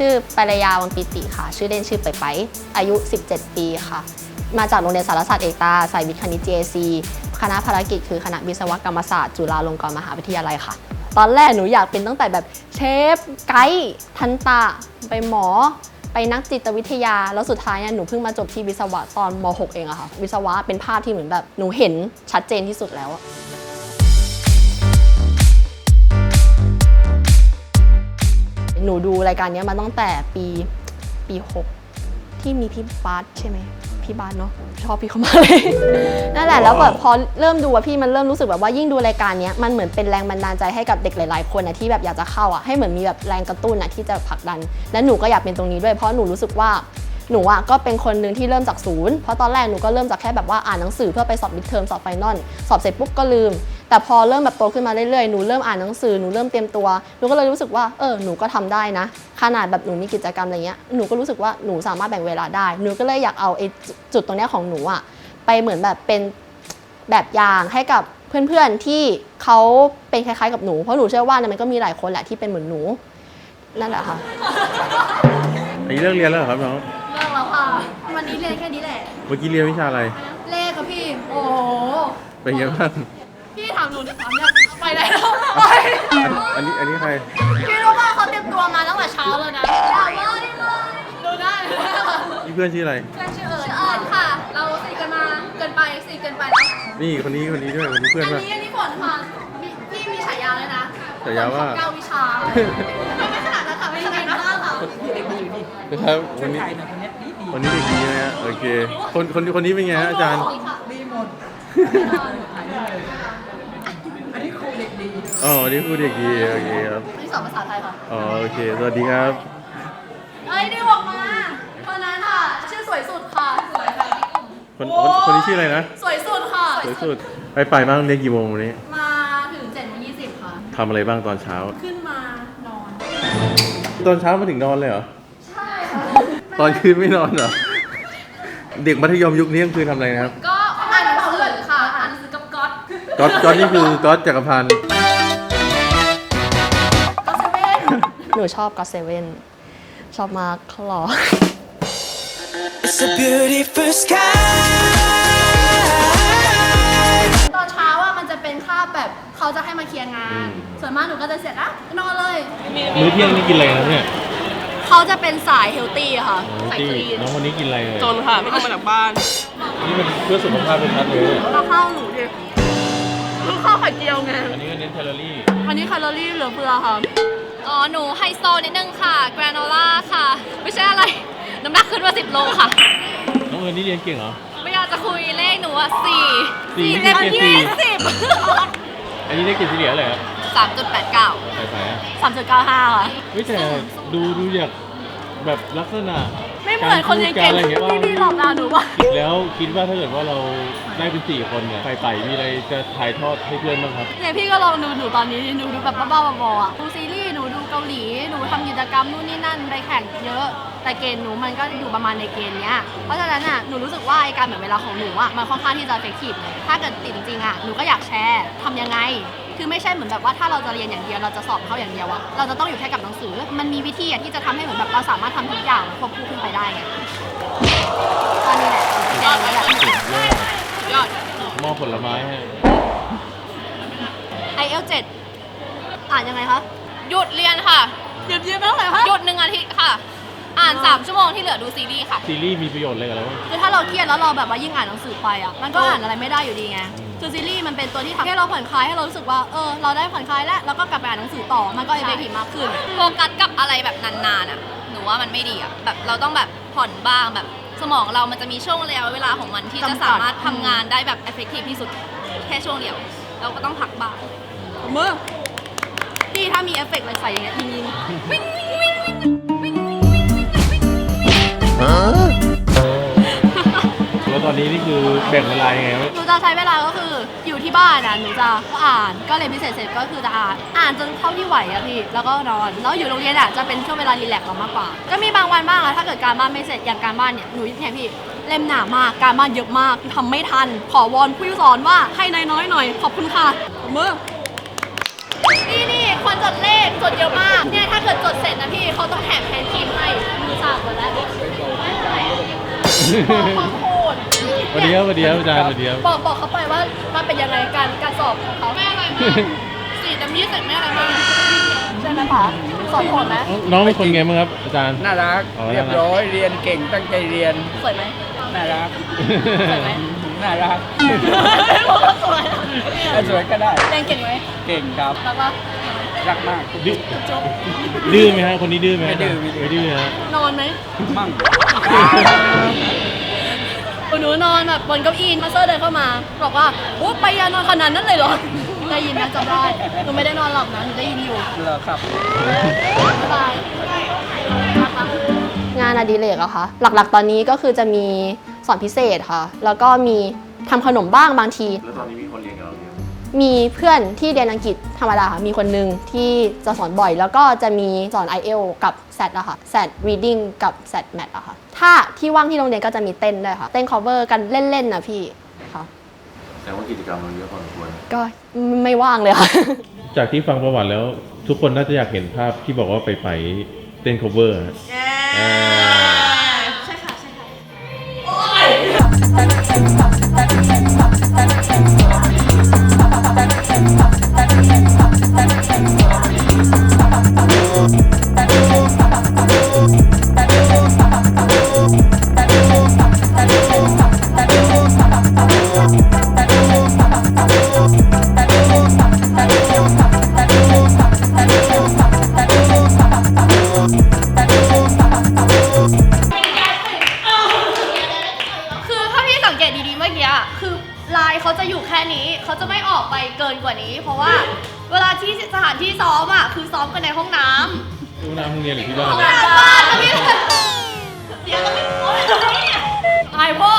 ชื่อปรยาวังปิติค่ะ ชื่อเล่นชื่อไปไปอายุ 17 ปีค่ะ มาจากโรงเรียนสารศาสตร์เอกตาสายวิทย์คณิต JC คณะภารกิจคือคณะวิศวกรรมศาสตร์ จุฬาลงกรณ์มหาวิทยาลัยค่ะ ตอนแรกหนูอยากเป็นตั้งแต่แบบเชฟไกด์ทันตะ ไปหมอ ไปนักจิตวิทยา แล้วสุดท้ายเนี่ยหนูเพิ่งมาจบที่วิศวะตอนม .6 เองอะค่ะ วิศวะเป็นภาพที่เหมือนแบบหนูเห็นชัดเจนที่สุดแล้ว หนูดูรายการเนี้ยมาตั้งแต่ปีปี6ที่มีพี่บาสใช่ไหมพี่บาสเนาะชอบพี่เขามากเลยนั่นแหละแล้วแบบพอเริ่มดูอะพี่มันเริ่มรู้สึกแบบว่ายิ่งดูรายการเนี้ยมันเหมือนเป็นแรงบันดาลใจให้กับเด็กหลาย ๆ คนอะที่แบบอยากจะเข้าอะให้เหมือนมีแบบแรงกระตุ้นอะที่จะผลักดัน และหนูก็อยากเป็นตรงนี้ด้วยเพราะหนูรู้สึกว่า หนูอะก็เป็นคนหนึ่งที่เริ่มจากศูนย์เพราะตอนแรกหนูก็เริ่มจากแค่แบบว่าอ่านหนังสือเพื่อไปสอบมิดเทอมสอบไฟนอลสอบเสร็จปุ๊บก็ลืม แต่พอเริ่มแบบโตขึ้นมาเรื่อยๆหนูเริ่มอ่านหนังสือหนูเริ่มเตรียมตัวหนูก็เลยรู้สึกว่าเออหนูก็ทำได้นะ ขนาดแบบหนูมีกิจกรรมอะไรเงี้ยหนูก็รู้สึกว่าหนูสามารถแบ่งเวลาได้ หนูก็เลยอยากเอาไอ้จุดตรงเนี้ยของหนูอะไปเหมือนแบบเป็นแบบอย่างให้กับเพื่อนๆที่เขาเป็นคล้ายๆกับหนู เพราะหนูเชื่อว่ามันก็มีหลายคนแหละที่เป็นเหมือนหนู นั่นแหละค่ะ อันนี้เลิกเรียนแล้วครับน้องเลิกแล้วค่ะ วันนี้เรียนแค่นี้แหละ เมื่อกี้เรียนวิชาอะไร เลขค่ะพี่ โอ้โห เป็นยังไงบ้างพี่ถามหนูดิถามเนี่ยไปได้แล้วไปอันนี้อันนี้ใคร พี่รู้ว่าเขาเตรียมตัวมาตั้งแต่เช้าเลยนะอย่าว่าดิมาดูได้เลยนี่เพื่อนชื่ออะไร เพื่อนชื่อเอิญชื่อเอิญค่ะ เราสีกันมาเกินไปสีเกินไป นี่คนนี้คนนี้ด้วยคนนี้เพื่อนอันป่ะ นี้อันนี้ฝนค่ะมีพี่มีฉายาเลยนะฉายาว่า ฝนของเก้าวิชาไม่ไม่ขนาดนั้นค่ะไม่ขนาดนั้นค่ะ นะครับวันนี้วัน นี้เด็กดีนะฮะโอเค คนคนคนนี้เป็นไงฮะอาจารย์อ๋อวันนี้ครูเด็กดีโอเคครับอันนี้สอนภาษาไทยค่ะอ๋อโอเค สวัสดีครับ เอ้ยนี่บอกมาคนนั้นค่ะ ชื่อสวยสุดค่ะ สวยค่ะคนคนคนนี้ชื่ออะไรนะสวยสุดค่ะ สวยสุดไปไปบ้างเรียนกี่โมงวันนี้มาถึง7จ็ดโมงยี่สิบค่ะ ทำอะไรบ้างตอนเช้า ขึ้นมานอน ตอนเช้ามาถึงนอนเลยเหรอใช่ค่ะ ตอนคืนไม่นอนเหรอ เด็กมัธยมยุคนี้กลางคืนทำอะไรนะครับก็อ่านหนังสือค่ะอ่านหนังสือกับก๊อตก๊อตก๊อตนี่คือก๊อตจักรพันธ์ก็เซเว่นหนูชอบก็เซเว่นชอบมากเขาหล่อ It's a beautiful sky. ตอนเช้าอะมันจะเป็นคาบแบบเขาจะให้มาเคลียร์งาน ส่วนมากหนูก็จะเสร็จอะนอนเลย มื้อเที่ยงนี่กินอะไรนะเนี่ย เขาจะเป็นสายเฮลตี้ค่ะสายที่คลีนน้องคนนี้กินอะไรเลยจนค่ะ ไม่ต้องมาจากบ้าน นี่มันเพื่อสุขภาพเป็นชัดเลยเอาข้าวหนูดิคือข้าวไข่เจียวไง อันนี้ก็เน้นแคลอรี่อันนี้แคลอรี่เหลือเฟือค่ะ อ๋อ หนูไฮโซนิดนึงค่ะ แกรโนล่าค่ะ ไม่ใช่อะไร น้ำหนักขึ้นมา10โลค่ะ น้องเอิญนี่เรียนเก่งเหรอ ไม่อยากจะคุยเลขหนูอะสี่สี่เต็มไม่ใช่ยี่สี่สิบอันนี้ได้เกรดเฉลี่ยอะไรครับ สามจุดแปดเก้าใส่ไปอะสามจุดเก้าห้าค่ะ เฮ้ยแต่ดูดูจากแบบลักษณะไม่เหมือนคนเรียนเก่งารพูดารอะไรที่พี่หลอกดาวหนูป่ะแล้วคิดว่าถ้าเกิดว่าเราได้เป็นสี่คนเนี่ยไฝ่ไต่มีอะไรจะถ่ายทอดให้เพื่อนบ้างครับเนี่ยพี่ก็ลองดูหนูตอนนี้หนูดูแบบบ้าๆบอๆอะดูซีรีส์หนูดูเกาหลีหนูทำกิจกรรมนู่นนี่นั่นไปแข่งเยอะแต่เกณฑ์หนูมันก็อยู่ประมาณในเกณฑ์เนี้ย เพราะฉะนั้นอะ หนูรู้สึกว่าไอการแบ่งเวลาของหนูอะ มันค่อนข้างที่จะเฟกทีฟเลย ถ้าเกิดติดจริงๆอะ หนูก็อยากแชร์ทำยังไง คือไม่ใช่เหมือนแบบว่าถ้าเราจะเรียนอย่างเดียวเราจะสอบเข้าอย่างเดียวอะเราจะต้องอยู่แค่กับหนังสือ มันมีวิธีอะที่จะทำให้เหมือนแบบเราสามารถทำทุกอย่างควบคู่ขึ้นไปได้ไงตอนนี้แหละแค่นี้แหละยอดมอบผลไม้ให้ไอเอลเจ็ดอ่านยังไงคะ หยุดเรียนค่ะ หยุดเรียนไปเท่าไหร่คะหยุดหนึ่งอาทิตย์ค่ะ อ่าน 3 ชั่วโมงที่เหลือดูซีรีส์ค่ะ ซีรีส์มีประโยชน์อะไรกับเราบ้างคือถ้าเราเครียดแล้วเราแบบว่ายิ่งอ่านหนังสือไปอะ มันก็อ่านอะไรไม่ได้อยู่ดีไง คือซีรีส์มันเป็นตัวที่ทำให้เราผ่อนคลายให้เรารู้สึกว่าเออเราได้ผ่อนคลายแล้วแล้วก็กลับไปอ่านหนังสือต่อมันก็เอฟเฟกตีฟมากขึ้น โฟกัสกับอะไรแบบนานๆอะ หนูว่ามันไม่ดีอะ แบบเราต้องแบบผ่อนบ้างแบบสมองเรามันจะมีช่วงระยะเวลาของมันที่จะจำกัด สามารถทำงานได้แบบ effective ที่สุดแค่ช่วงเดียว เราก็ต้องพักบ้าง มือพี่ถ้ามีเอฟเฟกต์อะไรใส่อย่างเงี้ยยิงยิงวิ่ ตอนนี้นี่คือแบ่งเวลายังไงหนูจะใช้เวลาก็คืออยู่ที่บ้านอะหนูจะอ่านก็เรียนพิเศษเสร็จก็คือจะอ่านอ่านจนเท่าที่ไหวอะพี่แล้วก็นอนแล้วอยู่โรงเรียนอะจะเป็นช่วงเวลารีแลกซ์เรามากกว่าก็มีบางวันบ้างอะถ้าเกิดการบ้านไม่เสร็จอย่างการบ้านเนี่ยหนูแทนพี่เล่มหนามากการบ้านเยอะมากทำไม่ทัน ขอวอนผู้สอนว่าให้นายน้อยหน่อย ขอบคุณค่ะมือนี่นี่คนจดเลขจดเยอะมากเนี่ยถ้าเกิดจดเสร็จนะพี่เขาต้องแถมแผนที่ให้มือสั่นหมดแล้ว สดีครับสวัสดีครับอาจารย์สวัสดีครับบอกบอกเขาไปว่ามันเป็นยังไงการการสอบของเขาไม่อะไรมากสี่เต็มยี่สิบไม่อะไรมากใช่ไหมคะสอบโหดไหมน้องเป็นคนไงบ้างครับอาจารย์ น่ารักอ๋อเรียบร้อยเรียนเก่งตั้งใจเรียน สวยไหมน่ารักสวยไหมน่ารักบอกว่าสวยอะถ้าสวยก็ได้เรียนเก่งไหมเก่งครับแล้วก็รักมากดื้อดื้อไหมฮะคนนี้ดื้อไหมไม่ดื้อไม่ดื้อไม่ดื้อฮะนอนไหมมั่ง หนูนอนแบบบนเก้าอี้มาสเตอร์เดินเข้ามา บอกว่าโอ้ไปยานอนขนาดนั้นเลยเหรอ ได้ยินนะจำได้หนูไม่ได้นอนหลับนะหนูได้ยินอยู่เหรอครับบ๊ายบายงานอดิเรกอะคะหลักๆ ตอนนี้ก็คือจะมีสอนพิเศษค่ะ แล้วก็มีทำขนมบ้างบางที แล้วตอนนี้มีคนเรียนกับเราเยอะ มีเพื่อนที่เรียนอังกฤษธรรมดาค่ะ มีคนหนึ่งที่จะสอนบ่อย แล้วก็จะมีสอน i อ l กับ SAT อะค่ะ SAT reading กับ SAT math อะค่ะ ถ้าที่ว่างที่โรงเรียนก็จะมีเต้นด้วยค่ะ เต้น cover กันเล่นๆนะพี่ค่ะแต่ว่ากิจกรรมเราเยอะพอสมควรก็ไม่ว่างเลยค่ะ จากที่ฟังประวัติแล้วทุกคนน่าจะอยากเห็นภาพที่บอกว่าไปไปเต้น cover ฮะอ่าคือ เกินกว่านี้ เพราะว่าเวลาที่สถานที่ซ้อมอะคือซ้อมกันในห้องน้ำดูน้ำโรงเรียนหรือที่บ้านห้องน้ำบ้านนะพี่เดี๋ยวจะไม่โอ๊ยอายพ่อ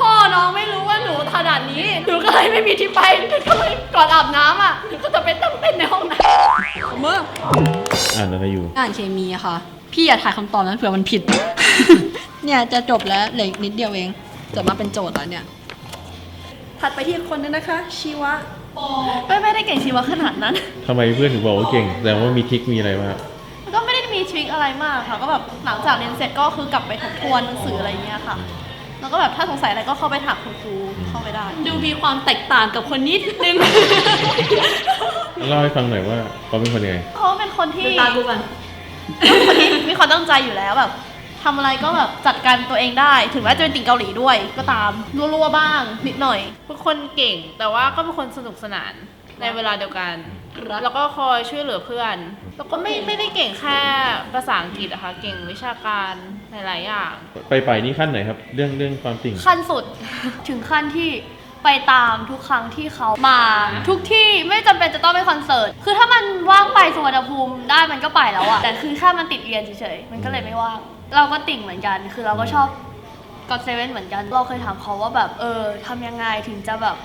พ่อน้องไม่รู้ว่าหนูขนาดนี้หนูก็เลยไม่มีที่ไปก็เลยก่อนอาบน้ำอะหนูก็จะไปตั้งเต้นในห้องน้ำเมื่ออ่านอะไรอยู่อ่านเคมีอะค่ะ พี่อย่าถ่ายคำตอบนะเผื่อมันผิด เนี่ยจะจบแล้วเหลืออีกนิดเดียวเองจะมาเป็นโจทย์แล้วเนี่ย ถัดไปที่คนนึงนะคะ ชีวะไม่ไม่ได้เก่งชีวะขนาดนั้น ทำไมเพื่อนถึงบอกว่าเก่งแสดงว่ามีทริคมีอะไรมางก็ไม่ได้มีทริคอะไรมากค่ะ ก็แบบหลังจากเรียนเสร็จก็คือกลับไปทบทวนหนังสืออะไรเงี้ยค่ะ แล้วก็แบบถ้าสงสัยอะไรก็เข้าไปถามคุณครูเข้าไปได้ ดูมีความแตกต่างกับคนนิดนึง เล่าให้ฟังหน่อยว่าเขาเป็นคนยังไงเขาเป็นคนที่ตากูกันคนที่มีความตั้งใจอยู่แล้วแบบ ทำอะไรก็แบบจัดการตัวเองได้ ถึงแม้จะเป็นติ่งเกาหลีด้วยก็ตามรัวๆบ้าง นิดหน่อย เป็นคนเก่งแต่ว่าก็เป็นคนสนุกสนานในเวลาเดียวกันแล้วก็คอยช่วยเหลือเพื่อน แล้วก็ไม่ไม่ได้เก่งแค่ภาษาอังกฤษอะค่ะเก่งวิชาการหลายๆอย่าง ไปไปนี่ขั้นไหนครับ เรื่องเรื่องความจริงขั้นสุด ถึงขั้นที่ไปตามทุกครั้งที่เขามา ทุกที่ไม่จำเป็นจะต้องเป็นคอนเสิร์ตคือถ้ามันว่างไปสุวรรณภูมิได้มันก็ไปแล้วอะแต่คือถ้ามันติดเรียนเฉยๆมันก็เลยไม่ว่าง เราก็ติ่งเหมือนกัน คือเราก็ชอบก็เซเว่นเหมือนกัน เราเคยถามเขาว่าแบบเออทำยังไงถึงจะแบบ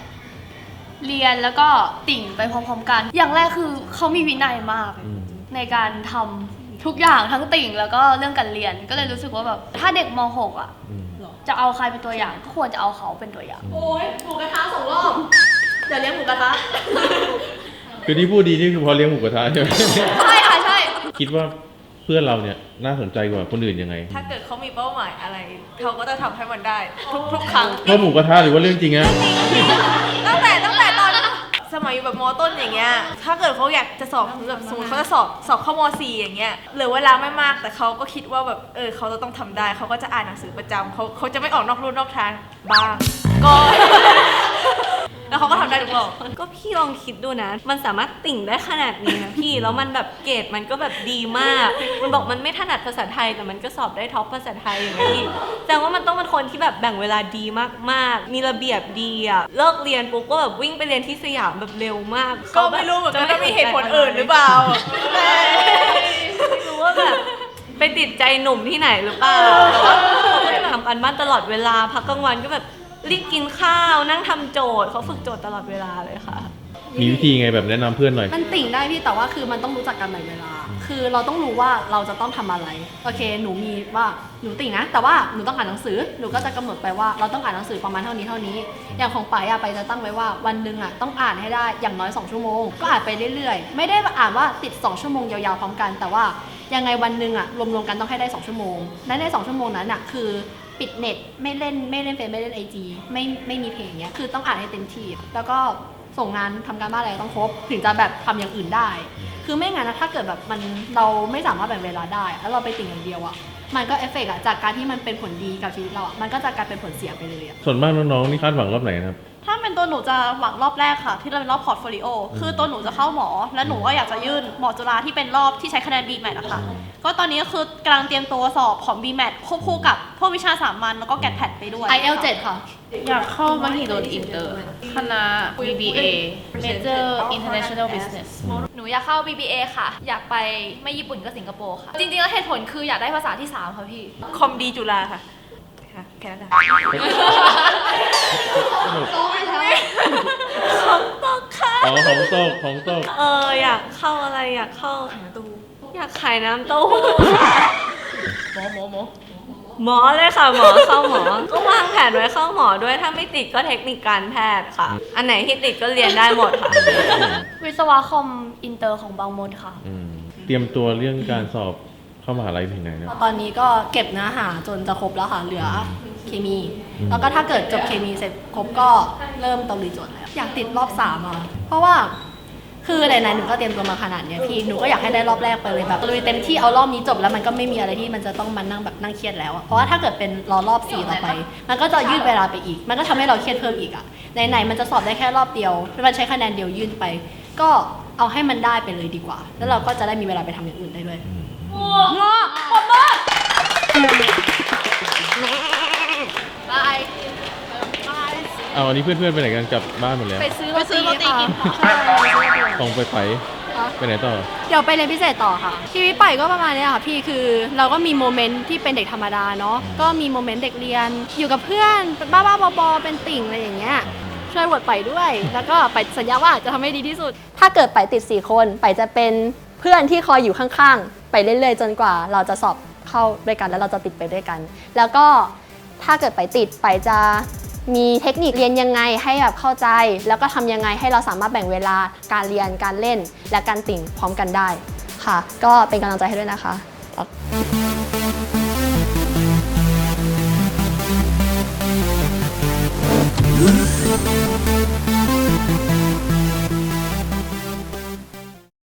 เรียนแล้วก็ติ่งไปพร้อมๆกัน อย่างแรกคือเขามีวินัยมากอืมในการทำทุกอย่างทั้งติ่งแล้วก็เรื่องการเรียนก็เลยรู้สึกว่าแบบถ้าเด็กม .6 อะอืมจะเอาใครเป็นตัวอย่างก็ควรจะเอาเขาเป็นตัวอย่าง โอ้ยหมูกระทะสองรอบเดี๋ยวเลี้ยงหมูกระทะคือที่พูดดีนี่คือพอเลี้ยงหมูกระทะใช่ไหมใช่ค่ะใช่คิดว่าเพื่อนเราเนี่ยน่าสนใจกว่าคนอื่นยังไงถ้าเกิดเขามีเป้าหมายอะไรเขาก็จะทำให้มันได้ ทุกทุกครั้งเพราะหมูกระทะหรือว่าเรื่องจริงอะตั้งแต่ตั้งแต่ตอนสมัยอยู่แบบมต้นอย่างเงี้ย ถ้าเกิดเขาอยากจะสอบแบบสมมติเขาจะสอบสอบเข้ามสี่อย่างเงี้ยเหลือเวลาไม่มากแต่เขาก็คิดว่าแบบเออเขาจะต้องทำได้เขาก็จะอ่านหนังสือประจำเขาเขาจะไม่ออกนอกลู่นอกทางบ้างก็ แล้วเขาก็ทำได้ทุกรอบก็พี่ลองคิดดูนะ มันสามารถติ่งได้ขนาดนี้นะพี่ แล้วมันแบบเกรดมันก็แบบดีมาก มันบอกมันไม่ถนัดภาษาไทยแต่มันก็สอบได้ท็อปภาษาไทยอย่างนี้พี่แสดงว่ามันต้องเป็นคนที่แบบแบ่งเวลาดีมากๆ มีระเบียบดีอะเลิกเรียนปุ๊บก็แบบวิ่งไปเรียนที่สยามแบบเร็วมากก็ไม่รู้เหมือนกันว่ามีเหตุผลอื่นหรือเปล่าไม่รู้ว่าแบบไปติดใจหนุ่มที่ไหนหรือเปล่าแต่ว่าเขาก็จะทำการบ้านตลอดเวลาพักกลางวันก็แบบ รีบกินข้าวนั่งทำโจทย์เขาฝึกโจทย์ตลอดเวลาเลยค่ะ มีวิธีไงแบบแนะนำเพื่อนหน่อย มันติ่งได้พี่แต่ว่าคือมันต้องรู้จักกันแบ่งเวลา คือเราต้องรู้ว่าเราจะต้องทำอะไร โอเค หนูมีว่าหนูติ่งนะ แต่ว่าหนูต้องอ่านหนังสือ หนูก็จะกำหนดไปว่าเราต้องอ่านหนังสือประมาณเท่านี้เท่านี้ อย่างของไปอะไปจะตั้งไว้ว่าวันหนึ่งอะต้องอ่านให้ได้อย่างน้อย 2 ชั่วโมง ก็อ่านไปเรื่อยๆ ไม่ได้อ่านว่าติด 2 ชั่วโมงยาวๆพร้อมกัน แต่ว่ายังไงวันหนึ่งอะรวมๆกันต้องให้ได้ 2 ชั่วโมง และใน 2 ชั่วโมงนั้นอะคือ ปิดเน็ตไม่เล่นไม่เล่นเฟซไม่เล่นไอจีไม่ไม่มีเพลงเนี้ยคือต้องอ่านให้เต็มที่แล้วก็ส่งงานทำการบ้านอะไรต้องครบ ถึงจะแบบทำอย่างอื่นได้ คือไม่งั้นนะถ้าเกิดแบบมันเราไม่สามารถแบ่งเวลาได้ แล้วเราไปติ่งอย่างเดียวอะมันก็เอฟเฟกต์อะจากการที่มันเป็นผลดีกับชีวิตเราอะมันก็จะกลายเป็นผลเสียไปเลยอะส่วนมากน้องๆนี่คาดหวังรอบไหนครับ ถ้าเป็นตัวหนูจะหวังรอบแรกค่ะ ที่เราเป็นรอบพอร์ตโฟลิโอคือตัวหนูจะเข้าหมอ และหนูก็อยากจะยื่นหมอจุฬาที่เป็นรอบที่ใช้คะแนน B MAT อะค่ะก็ตอนนี้ก็คือกำลังเตรียมตัวสอบของ B MAT ควบคู่กับพวกวิชาสามัญแล้วก็แกดแพดไปด้วย IL 7ค่ะ อยากเข้ามหิดลอินเตอร์ คณะ BBA Major International Business หนูอยากเข้า BBA ค่ะ อยากไปไม่ญี่ปุ่นก็สิงคโปร์ค่ะ จริงๆแล้วเหตุผลคืออยากได้ภาษาที่ 3 ค่ะพี่ คอมดีจุฬาค่ะ ค่ะแค่นั้นแหละของตกค่ะอ๋อของโตกของโตกเอออยากเข้าอะไรอยากเข้าอยากขายน้ำเต้าหู้ค่ะหมอหมอหมอหมอเลยค่ะหมอเข้าหมอ ก็วางแผนไว้เข้าหมอด้วยถ้าไม่ติดก็เทคนิคการแพทย์ค่ะ อันไหนที่ติดก็เรียนได้หมดค่ะ วิศวะคอมอินเตอร์ของบางมดค่ะ อืมเตรียมตัวเรื่องการสอบ เข้ามหาลัยถึงไหนนะตอนนี้ก็เก็บเนื้อหาจนจะครบแล้วค่ะเหลือเคมี อืม แล้วก็ถ้าเกิดจบเคมีเสร็จครบก็เริ่มตะลุยโจทย์แล้วอยากติดรอบสามอะเพราะว่าคือไหนๆหนูก็เตรียมตัวมาขนาดเนี้ยพี่หนูก็อยากให้ได้รอบแรกไปเลยแบบลุยเต็มที่เอารอบนี้จบแล้วมันก็ไม่มีอะไรที่มันจะต้องมานั่งแบบนั่งเครียดแล้วอะเพราะว่าถ้าเกิดเป็นรอรอบสี่ต่อไป มันก็จะยืดเวลาไปอีก มันก็ทำให้เราเครียดเพิ่มอีกอะไหนๆมันจะสอบได้แค่รอบเดียวมันใช้คะแนนเดียวยื่นไป ก็เอาให้มันได้ไปเลยดีกว่า แล้วเราก็จะได้มีเวลาไปทำอย่างอื่นได้ด้วย บายเอาอันนี้เพื่อนๆไปไหนกันกลับบ้านหมดแล้วไปซื้อไปซื้อโรตีกินค่ะใช่ไปซื้อโรตีของไปไปไปไหนต่อ เดี๋ยวไปเรียนพิเศษต่อค่ะ ชีวิตไปก็ประมาณเนี้ยค่ะพี่คือเราก็มีโมเมนต์ที่เป็นเด็กธรรมดาเนาะก็มีโมเมนต์เด็กเรียน อยู่กับเพื่อนบ้าๆบอๆเป็นติ่งอะไรอย่างเงี้ยช่วยบทไปด้วย แล้วก็ไปสัญญาว่าจะทำให้ดีที่สุด ถ้าเกิดไปติด 4 คนไปจะเป็นเพื่อนที่คอยอยู่ข้างๆ ไปเรื่อยๆ จนกว่าเราจะสอบเข้าด้วยกัน แล้วเราจะติดไปด้วยกัน แล้วก็ถ้าเกิดไปติดไปจะมีเทคนิคเรียนยังไงให้แบบเข้าใจ แล้วก็ทำยังไงให้เราสามารถแบ่งเวลาการเรียนการเล่น และการติ่งพร้อมกันได้ค่ะ ก็เป็นกำลังใจให้ด้วยนะคะ